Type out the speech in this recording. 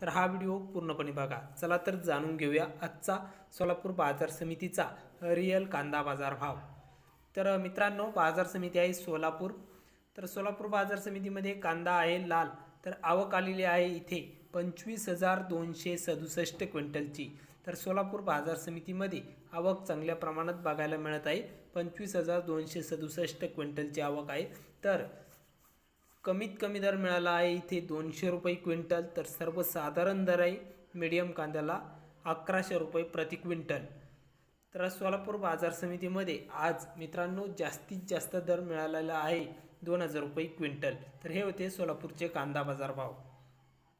तर हा व्हिडिओ पूर्णपणे बघा. चला तर जाणून घेऊया आजचा सोलापूर बाजार समितीचा रिअल कांदा बाजार भाव. तर मित्रांनो बाजार समिती आहे सोलापूर. तर सोलापूर बाजार समितीमध्ये कांदा आहे लाल. तर आवक आलेली आहे इथे पंचवीस हजार दोनशे सदुसष्ट क्विंटलची. तर सोलापूर बाजार समितीमध्ये आवक चांगल्या प्रमाणात बघायला मिळत आहे. पंचवीस हजार दोनशे सदुसष्ट क्विंटलची आवक आहे. तर कमीत कमी दर मिळाला आहे. इथे दोनशे रुपये क्विंटल तर सर्वसाधारण दर आहे मीडियम कांद्याला अकराशे रुपये प्रति क्विंटल. तर सोलापूर बाजार समितीमध्ये आज मित्रांनो जास्तीत जास्त दर मिळालेला आहे दोन हजार रुपये क्विंटल. तर हे होते सोलापूरचे कांदा बाजार भाव.